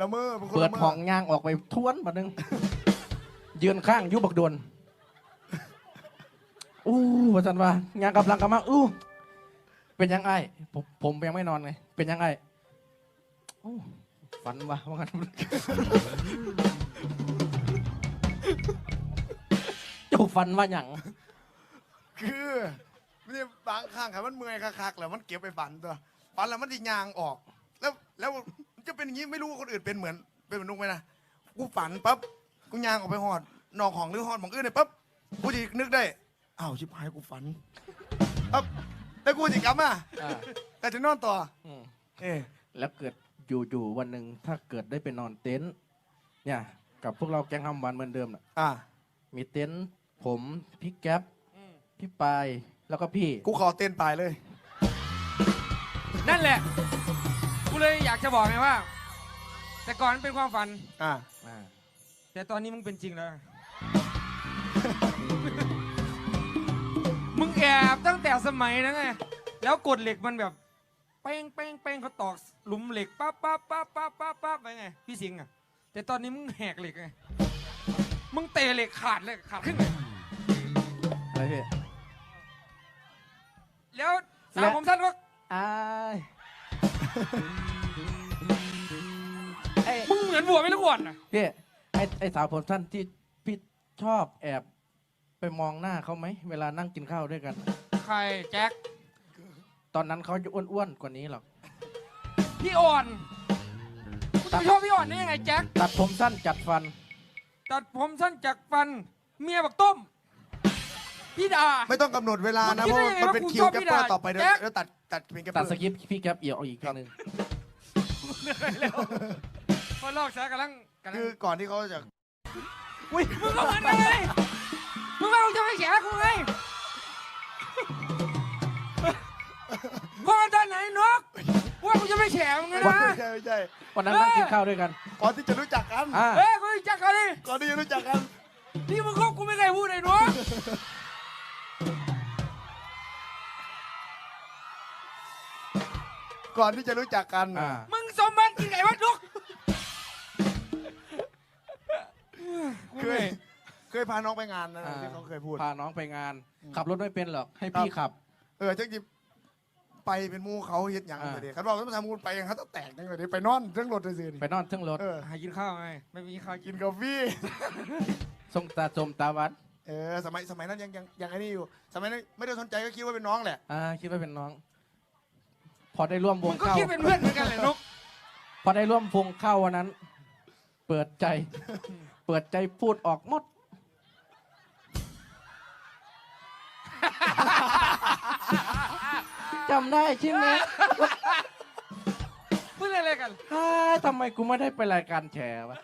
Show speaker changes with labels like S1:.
S1: ละเมอเป็นคน
S2: เปิด
S1: ละเมอ
S2: ห้องย่างออกไปทวนมานึง ยืนข้างอยุบักโดนอู้ว่าสันว่าย่างกำลังกำมาอู้เป็นยังไงผมผมยังไม่นอนไงเป็นยังไงอู้ฝันวะว่างั้นเจ้าฝันว่าหยัง
S1: คือนี่บางครั้งค่ะมันเมื่อยคักๆแล้วมันเก็บไปฝันตัวฝันแล้วมันดิยางออก แล้วแล้วมัน จะเป็นอย่างนี้ไม่รู้ว่าคนอื่นเป็นเหมือนเป็นเหมือนนุกไหมนะกูฝันปั๊บกูยางออกไปหอดนอกของหรือหอดหมองอื่นเลยปั๊บกูจะนึกได้อ้าวชิบหายกูฝันปั๊บแล้วกูจะกลับมา
S2: อ่า
S1: แต่จะนอนต่อ
S2: อืม
S1: เอ๊ะ
S2: แล้วเกิดอยู่ๆวันหนึ่งถ้าเกิดได้ไปนอนเต็นท์เนี่ย กับพวกเราแก๊งฮัมวันเหมือนเดิมน่ะ
S1: อะ
S2: มีเต็นท์ผมพี่แก๊ปพี่ปายแล้วก็พี่
S1: กูขอเต้นตายเลย
S3: นั่นแหละ กูเลยอยากจะบอกไงว่า แต่ก่อนมันเป็นความฝัน
S1: อะ
S2: อ่า
S3: แต่ตอนนี้มึงเป็นจริงแล้ว มึงแอบตั้งแต่สมัยนั้นไง แล้วกดเหล็กมันแบบ เป้งเป้งเป้งเขาตอกหลุมเหล็กปั๊บปั๊บปั๊บปั๊บปั๊บปั๊บไปไง พี่สิงห์อะ แต่ตอนนี้มึงแหกเหล็กไง มึงเตะเหล็กขาดเลยขาดครึ่งเลย
S2: อะไรพี่
S3: แล้วสาว
S2: และ
S3: ผมสั้นก็
S2: อายไอ้
S3: มึงเหมือนบัวไม่รู้อ่อนอะ
S2: พี่ไอ้ไอ้สาวผมสั้นที่พี่ชอบแอบไปมองหน้าเขาไหม เวลานั่งกินข้าวด้วยกัน
S3: ใครแจ็ค
S2: ตอนนั้นเขาจะอ้วนๆกว่านี้หรอก
S3: พี่อ่อนกูจะไปชอบพี่อ่อนได้ยังไงแจ็ค
S2: ตัดผมสั้นจัดฟัน
S3: ตัดผมสั้นจากฟัน เมียบักต้ม พี่ดา
S1: ไม่ต้องกำหนดเวลานะ
S3: มึ
S1: เพ
S3: ง
S1: ราะ
S3: คิดได้ไง
S1: มันเป็น
S3: ว่ากู
S1: คิว
S3: ชอบ
S1: แกป
S3: พี่
S1: เปอร์
S3: ดา
S1: ต่อไปเดี๋ยว
S3: แจ๊ค
S1: เดี๋ยวตัดตัดเป็นแกปเป
S2: ตั
S1: อ
S2: ด
S1: ร์
S2: สกิปพี่แก๊ปเอี่ยวอีกทีหนึ่ง
S3: พอลอกซะกำลังกำลัง
S1: คือก่อนที่เขาจะ
S3: มึงก็เหมือนกันไงมึงว่ามึงจะไม่แฉกูไงพอตอนไหนนกว่ากูจะไม่แฉมึงไงนะ
S1: ไม่ใช่ไม่ใช่
S2: วันนั้นนั่งกินข้าวด้วยกัน
S1: ก่อนที่จะรู้จักกัน
S2: อ่า
S3: เฮ้ยกูจะจักเขาดิ
S1: ก่อนที่จะรู้จักกัน
S3: นี่มึงคบกูไม่เคยพูดเลยนก
S1: ก่อนที่จะรู้จักกัน
S2: อ่า
S3: มึงสมบัติกินไงวะนกกู
S1: เค
S3: เหนื่
S1: ย
S3: อย
S1: เคยพาน้องไปงานนะ
S2: อ่า
S1: ที่เขาเคยพูด
S2: พาน้องไปงาน ขับรถไม่เป็นหรอกให้พี่ขับ
S1: เออจังจิไปเป็นหมูเขาเฮ็ดหยัง
S2: อ่า
S1: เลยเด็กเขาบอกว่าทำมูลไปยังเขาต้องแตกจังเลยดิไปนอนเรื่องรถเลยสิ
S2: ไปนอนเทึ่งรถ
S1: เออ
S3: หากินข้าวไง ไม่มีข้าวกิ
S1: กิ
S3: น
S1: นกาแฟ
S2: ทรงตาจมตาวัด
S1: เออสมัยสมัยนั้นยังยังยังไอ้นี่อยู่ สมัยนั้นไม่ได้สนใจก็คิดว่าเป็นน้องแหละ
S2: อ่าคิดว่าเป็นน้อง พอได้ร่วมว
S3: มึ
S2: ง
S3: งก็
S2: เข้า
S3: คิดเป็นเพื่อนเหมือนกันแหละนก
S2: พอได้ร่วมวงเข้าวันนั้น เปิดใจ เปิดใจพูดออกหมด จำได้ใช่ไหม
S3: พูดอะไรกัน
S2: ฮ่าทำไมกูไม่ได้ไปรายการแฉวะ